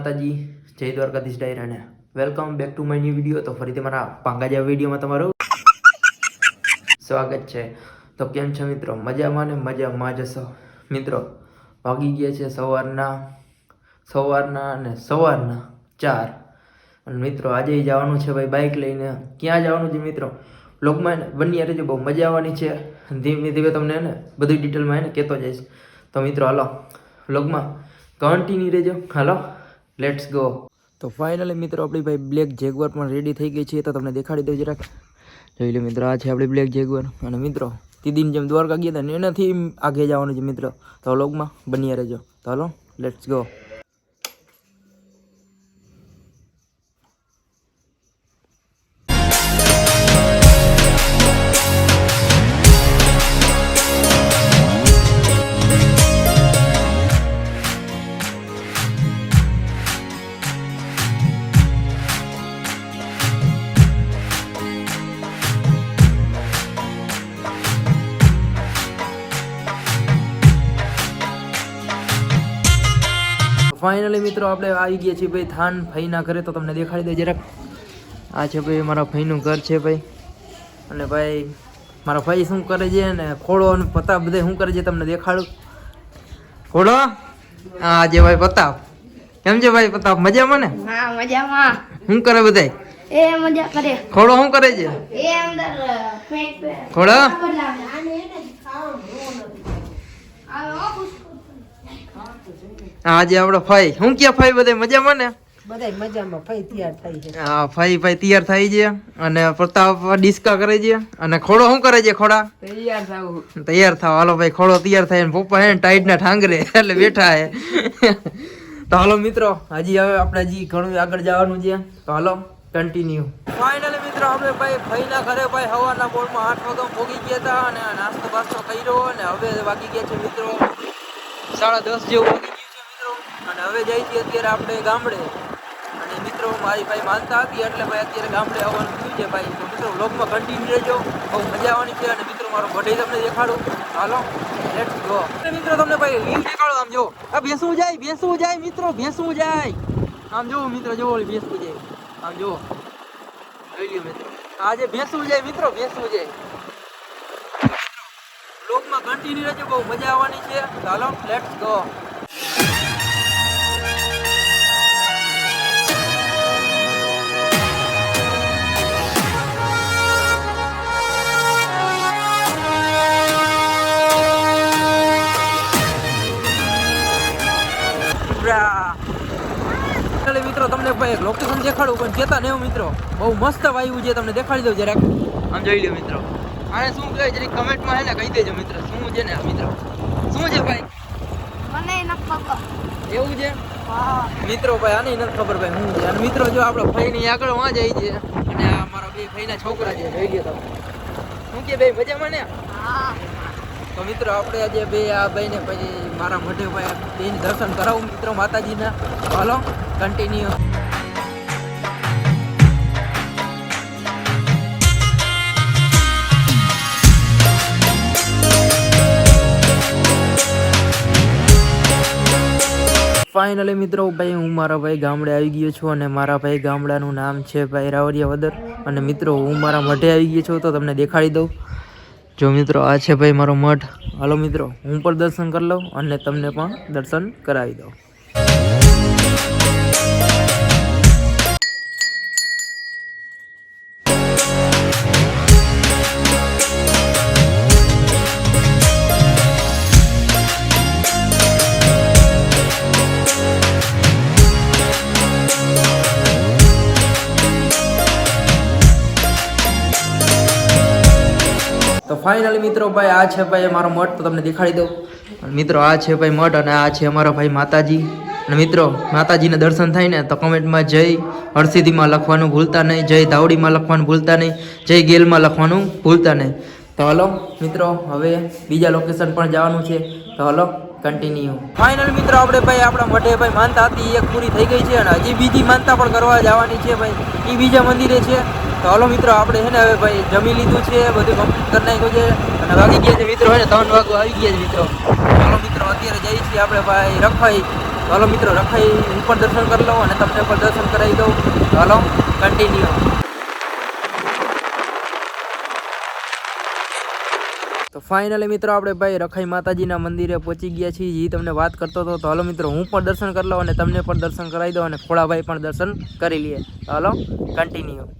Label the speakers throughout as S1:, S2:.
S1: માતાજી, જય Dwarkadhish ડાયરાને. Welcome back to my new video તો ફરીથી મારા પાંગાજા વિડીયોમાં તમારું સ્વાગત છે. તો કેમ છે મિત્રો? મજામાં ને મજામાં જશો મિત્રો, વાગી ગયા છે સવારના સવારના અને સવારના ચાર. અને મિત્રો, આજે જવાનું છે ભાઈ બાઇક લઈને. ક્યાં જવાનું છે મિત્રો? બ્લોગમાં બની રહેજો બહુ મજા આવવાની છે. ધીમે ધીમે તમને એને બધી ડિટેલમાં એને કહેતો જઈશ. તો મિત્રો, હાલો બ્લોગમાં કન્ટિન્યુ રહેજો. હાલો. લેટ્સ ગો તો ફાઇનલી મિત્રો, આપણી ભાઈ બ્લેક જેગવર પણ રેડી થઈ ગઈ છે, તો તમને દેખાડી દઉં જરાક. જોઈ લો મિત્રો, આ છે આપણી બ્લેક જેગવર અને મિત્રો તીદીન જેમ દ્વારકા ગયા હતા, ને એનાથી આગે જવાનું છે મિત્રો. તો લોગમાં બની રહેજો. તો હલો લેટ્સ ગો ફાઇનલી મિત્રો આપણે આવી ગયા છીએ ભાઈ થાન ફાઈના ઘરે તો તમને દેખાડી દે જરાક. આ છે ભાઈ મારા ભાઈનું ઘર છે ભાઈ. અને ભાઈ મારા ભાઈ શું કરે છે ને ખોડો અને પતાપ બધે શું કરે છે તમને દેખાડું? ખોડો? હા જે ભાઈ પતાપ કેમ છે ભાઈ પતાપ મજામાં ને?
S2: હા મજામાં.
S1: શું કરે બધાય
S2: એ મજા કરે.
S1: ખોડો શું કરે છે?
S2: એ અંદર પેન્ટ પે
S1: ખોડો
S2: બદલાવે આને એને જ ખાવાનું આવો પુષ્કળ
S1: આ જે આપણો ભાઈ શું કે ભાઈ બધા મજામાં ને?
S3: બધાય મજામાં. ફઈ તૈયાર થઈ છે.
S1: હા ભાઈ ભાઈ તૈયાર થાય છે. અને પ્રતાપ ડિસ્કા કરે છે. અને ખોડો શું કરે છે ખોડા?
S3: તૈયાર થવું.
S1: તૈયાર થાવ. હાલો ભાઈ ખોડો તૈયાર થાય ને પપ્પા હે ટાઈટ ના ઠાંગરે એટલે બેઠા હે. તો હાલો મિત્રો હજી હવે આપણે હજી ઘણું આગળ જવાનું છે. તો હાલો કન્ટિન્યુ ફાઇનલી મિત્રો આપણે ભાઈ ભાઈના ઘરે ભાઈ હવાના બોર્ડમાં આઠ વાગે ભોગી ગયા હતા અને નાસ્તો બાસ્તો કર્યો અને હવે વાગી ગયા છે મિત્રો. સાડા દસ જેવું વાગી ગયું છે મિત્રો. અને હવે જઈ છીએ અત્યારે આપણે ગામડે. અને મિત્રો, મારી ભાઈ માનતા હતી, એટલે ભાઈ અત્યારે ગામડે આવવાનું થયું છે ભાઈ. તો મિત્રો બ્લોગમાં કન્ટિન્યુ રહેજો. બહુ મજા આવવાની છે. અને મિત્રો, મારો બઢે તમને દેખાડું. હાલો લેટ્સ ગો મિત્રો, તમને ભાઈ વ્યૂ દેખાડો, આમ જો આ બેસવું જાય બેસવું જાય, મિત્રો બેસવું જાય. આમ જુઓ, મિત્રો, જુઓ બેસવું જાય. આમ જુઓ. જોઈ લ્યો, મિત્રો. આજે બેસવું જાય, મિત્રો બેસવું જાય. કન્ટિન્યુ રહેજો બહુ મજા આવવાની છે. ચાલો લેટ્સ ગો મિત્રો તમને ભાઈ એક લોકેશન દેખાડું પણ કેતા નહીં મિત્રો? બહુ મસ્ત વાયુ છે તમને દેખાડી દઉં જરાક. આમ જોઈ લો મિત્રો. આને શું કહે જરી કમેન્ટમાં હે ને કહી દેજો મિત્રો. શું છે ને મિત્રો? શું છે ભાઈ?
S2: મને ન ખબર.
S1: એવું છે?
S2: હા.
S1: મિત્રો ભાઈ આની નથી ખબર ભાઈ શું છે? અને મિત્રો જો આપણો ભાઈ ની આગળ વાં જાય છે અને આ મારા બે ભાઈના છોકરા છે જોઈ લ્યો તમે. શું કે ભાઈ મજામાં ને?
S2: હા.
S1: તો મિત્રો આપણે આજે બે આ ભાઈને પછી મારા મોઢે ભાઈ બેન દર્શન કરાવું મિત્રો માતાજીના. હાલો કન્ટિન્યુ ફાઇનલી મિત્રો, ભાઈ, હું મારા ભાઈ ગામડે આવી ગયો છું અને મારા ભાઈ ગામડાનું નામ છે ભાઈ રાવરિયા વદર. અને મિત્રો, હું મારા મઢે આવી ગયો છું, તો તમને દેખાડી દઉં. જો મિત્રો, આ છે ભાઈ મારો મઠ હાલો મિત્રો, હું પણ દર્શન કરી લઉં અને તમને પણ દર્શન કરાવી દઉં. ફાઇનલી મિત્રો ભાઈ આ છે ભાઈ મારો મઠ, તો તમને દેખાડી દઉં. મિત્રો આ છે ભાઈ મઠ અને આ છે અમારા ભાઈ માતાજી. અને મિત્રો, માતાજીને દર્શન થાય ને તો કમેન્ટમાં જય હરસિદ્ધિમાં લખવાનું ભૂલતા નહીં, જય ધાવડીમાં લખવાનું ભૂલતા નહીં, જય ગેલમાં લખવાનું ભૂલતા નહીં. તો હલો, મિત્રો, હવે બીજા લોકેશન પણ જવાનું છે. તો હલો કન્ટિન્યુ ફાઇનલ મિત્રો, આપણે ભાઈ આપણા મઢે ભાઈ માનતા હતી એક પૂરી થઈ ગઈ છે અને હજી બીજી માનતા પણ કરવા જવાની છે ભાઈ. એ બીજા મંદિરે છે. તો હાલો મિત્રો, આપણે છે ને હવે ભાઈ જમી લીધું છે, બધું કમ્પ્લીટ કરી નાખ્યું છે. અને વાગી ગયા છે મિત્રો હોય ને, ત્રણ વાગો આવી ગયા છે મિત્રો. હાલો મિત્રો, અત્યારે જઈએ છીએ આપણે ભાઈ રખાઈ. હાલો મિત્રો, રખાઈ હું પણ દર્શન કરી લઉં અને તમને પણ દર્શન કરાવી દઉં. હાલો કન્ટિન્યુ તો ફાઇનલી મિત્રો, આપણે ભાઈ રખાઈ માતાજીના મંદિરે પહોંચી ગયા છીએ. એ તમને વાત કરતો હતો. તો હાલો મિત્રો, હું પણ દર્શન કરી લઉં અને તમને પણ દર્શન કરાવી દઉં અને ખોળાભાઈ પણ દર્શન કરી લઈએ હાલો કન્ટિન્યુ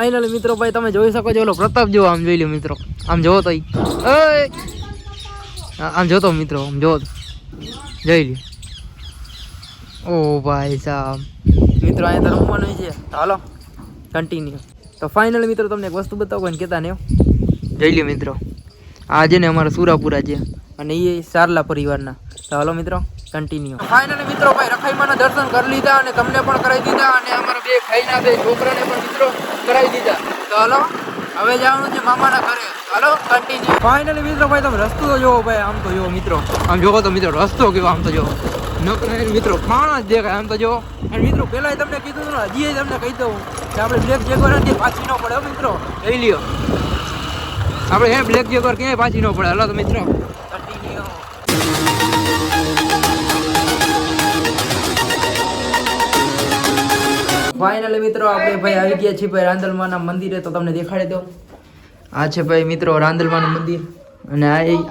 S1: ફાઇનલી મિત્રો, ભાઈ, તમે જોઈ શકો છો. ઓલો પ્રતાપ જો આમ જોઈ લો મિત્રો. આમ જોવો તો! આમ જોતો મિત્રો, આમ જોવો. જોઈ લો ઓ ભાઈ સાહેબ મિત્રો, અહીંયા તો રમવાનું છે. હાલો. કન્ટિન્યુ તો ફાઇનલ મિત્રો તમને એક વસ્તુ બતાવો ને કહેતા ને જઈ લ્યો મિત્રો. આ છે ને અમારા સુરાપુરા છે અને એ સારલા પરિવારના. તો હાલો મિત્રો કન્ટિન્યુ ફાઇનલ મિત્રો ભાઈ રખાઈમાના દર્શન કરી લીધા અને તમને પણ કરાવી દીધા અને અમારા બે ભાઈના બે છોકરાને પણ મિત્રો કરાવી દીધા. તો હાલો હવે જવાનું છે મામાના ઘરે. હાલો કન્ટિન્યુ ફાઇનલી મિત્રો ભાઈ તમે રસ્તો તો જોવો ભાઈ આમ તો જોવો મિત્રો. આમ જોવો તો મિત્રો રસ્તો કેવો આમ તો જોવો. નકર મિત્રો ખાણા જ દેખાય આમ તો જો અને મિત્રો પહેલાં તમને કીધું હતું ને હજી તમને કહી દઉં કે આપણે બ્લેક જેગર હતી પાછી ન પડે મિત્રો. લઈ લ્યો. આપણે હે બ્લેક જેગર ક્યાંય પાછી ન પડે. હલો તો મિત્રો. ફાઇનલી મિત્રો, આપણે ભાઈ આવી ગયા છીએ ભાઈ રાંદલમાના મંદિરે, તો તમને દેખાડી દઉં. આ છે ભાઈ મિત્રો રાંદલમાનું મંદિર. અને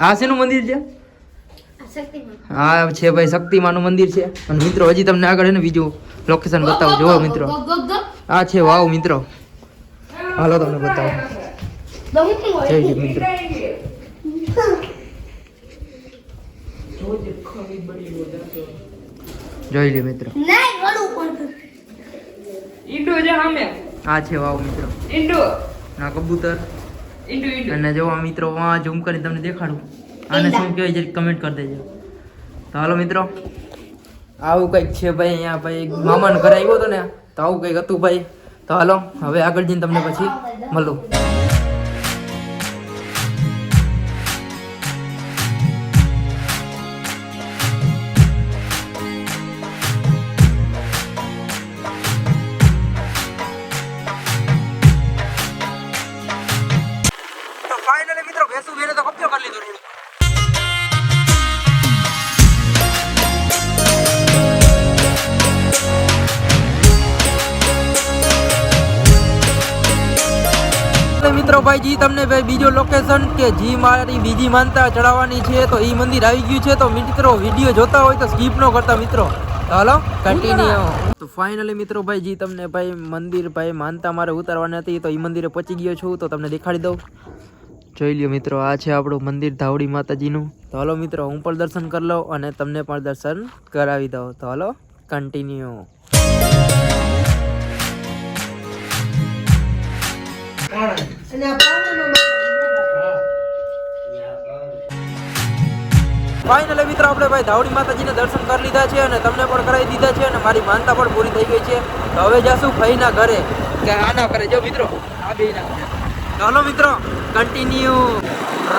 S1: આ શેનું મંદિર છે? આ છે ભાઈ શક્તિમાનું મંદિર છે. અને મિત્રો હજી તમને આગળ એને બીજું લોકેશન બતાવું. જોવો મિત્રો. આ છે વાવ મિત્રો. હાલો તમને બતાવો. જય જય મિત્રો. જોઈ લે મિત્રો. આ છે વાવ મિત્રો.
S3: ઈંડો.
S1: આ કબૂતર.
S3: ઈંડો ઈંડો.
S1: અને જો આ મિત્રો વાં ઝૂમ કરીને તમને દેખાડું. આને શું કહેવાય જરીક કમેન્ટ કરી દેજો. તો હાલો મિત્રો આવું કંઈક છે ભાઈ અહીંયા ભાઈ મામાને ઘરે આવ્યો હતો ને તો આવું કંઈક હતું ભાઈ. તો હાલો હવે આગળ જઈને તમને પછી મળું. મિત્રો ભાઈ જી તમને ભાઈ બીજો લોકેશન કે જી મારી બીજી માનતા ચડાવવાની છે તો એ મંદિર આવી ગયું છે તો મિત્રો વીડિયો જોતા હોય તો સ્કીપ ન કરતા મિત્રો. હાલો કન્ટિન્યુ તો ફાઇનલી મિત્રો ભાઈ જી તમને ભાઈ મંદિર ભાઈ માનતા મારે ઉતારવાની હતી તો એ મંદિરે પહોંચી ગયો છું તો તમને દેખાડી દઉં. જોઈ લ્યો મિત્રો આ છે આપણું મંદિર ધાવડી માતાજીનું. તો હાલો મિત્રો હું પણ દર્શન કરી લઉં અને તમને પણ દર્શન કરાવી દઉં. તો હાલો કન્ટિન્યુ
S3: અને આ
S1: ફાઇનલી મિત્રો, આપણે ભાઈ ધાવડી માતાજીને દર્શન કરી લીધા છે અને તમને પણ કરાવી દીધા છે અને મારી માનતા પણ પૂરી થઈ ગઈ છે. તો હવે જાશું ભાઈના ઘરે. કે આના કરે જો મિત્રો, આ બે ના ચાલો મિત્રો કન્ટિન્યુ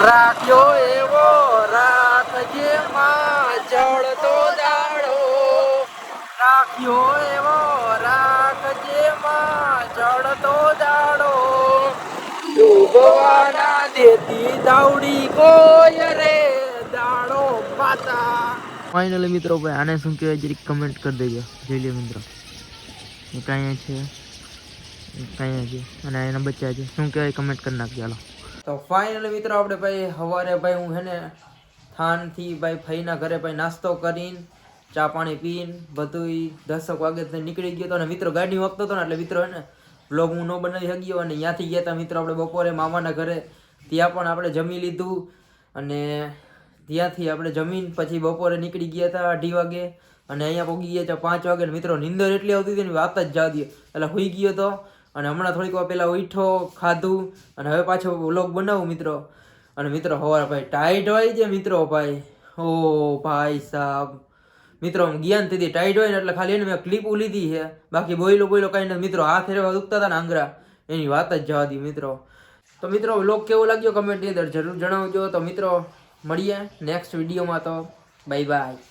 S1: રાખ્યો એવો રાખજે માં જળતો દાડો. રાખ્યો એવો રાખજે માં જળતો દાડો. ડૂબવાના દેતી દાવડી કોય રે દાડો પાતા. ફાઇનલી મિત્રો ભાઈ આને શું કહેવાય જરીક કમેન્ટ કરી દેજો. જોઈ લે મિત્રો. એ કાંઈ છે? કાંઈ છે? અને એના બચ્ચા છે. શું કહેવાય કમેન્ટ કરી નાખજો હાલો. તો ફાઇનલી મિત્રો આપણે ભાઈ સવારે ભાઈ હું હે ને થાનથી ભાઈ ફઈના ઘરે ભાઈ નાસ્તો કરીને ચા પાણી પીને બધું દસક વાગે નીકળી ગયો હતો અને મિત્રો ગાડી વાગતો હતો ને એટલે મિત્રો હે ને બ્લોગ હું ન બનાવી શક્યો અને ત્યાંથી ગયા હતા મિત્રો આપણે બપોરે મામાના ઘરે. ત્યાં પણ આપણે જમી લીધું અને ત્યાંથી આપણે જમીન પછી બપોરે નીકળી ગયા હતા અઢી વાગે અને અહીંયા પહોંચી ગયા હતા પાંચ વાગે મિત્રો નિંદર એટલી આવતી હતી ને વાત જ જવા દે. એટલે હોઈ ગયો હતો અને હમણાં થોડીક વાર પહેલાં ઉઠો ખાધું અને હવે પાછો વ્લોગ બનાવું મિત્રો. અને મિત્રો હવાર ભાઈ ટાઈટ હોય છે મિત્રો ભાઈ. ઓ ભાઈ સાહેબ મિત્રો, આમ જ્ઞાન તેથી ટાઈટ હોય ને એટલે ખાલી એને મેં ક્લિપ લીધી છે. બાકી બોયલો બોયલો કાંઈ નથી. મિત્રો, હાથ રેવા દુખતા હતા ને આંગરા એની વાત જ જવા દી, મિત્રો. તો મિત્રો વ્લોગ કેવો લાગ્યો? કમેન્ટની અંદર જરૂર જણાવજો. તો મિત્રો, મળીએ નેક્સ્ટ વિડીયોમાં તો. Bye bye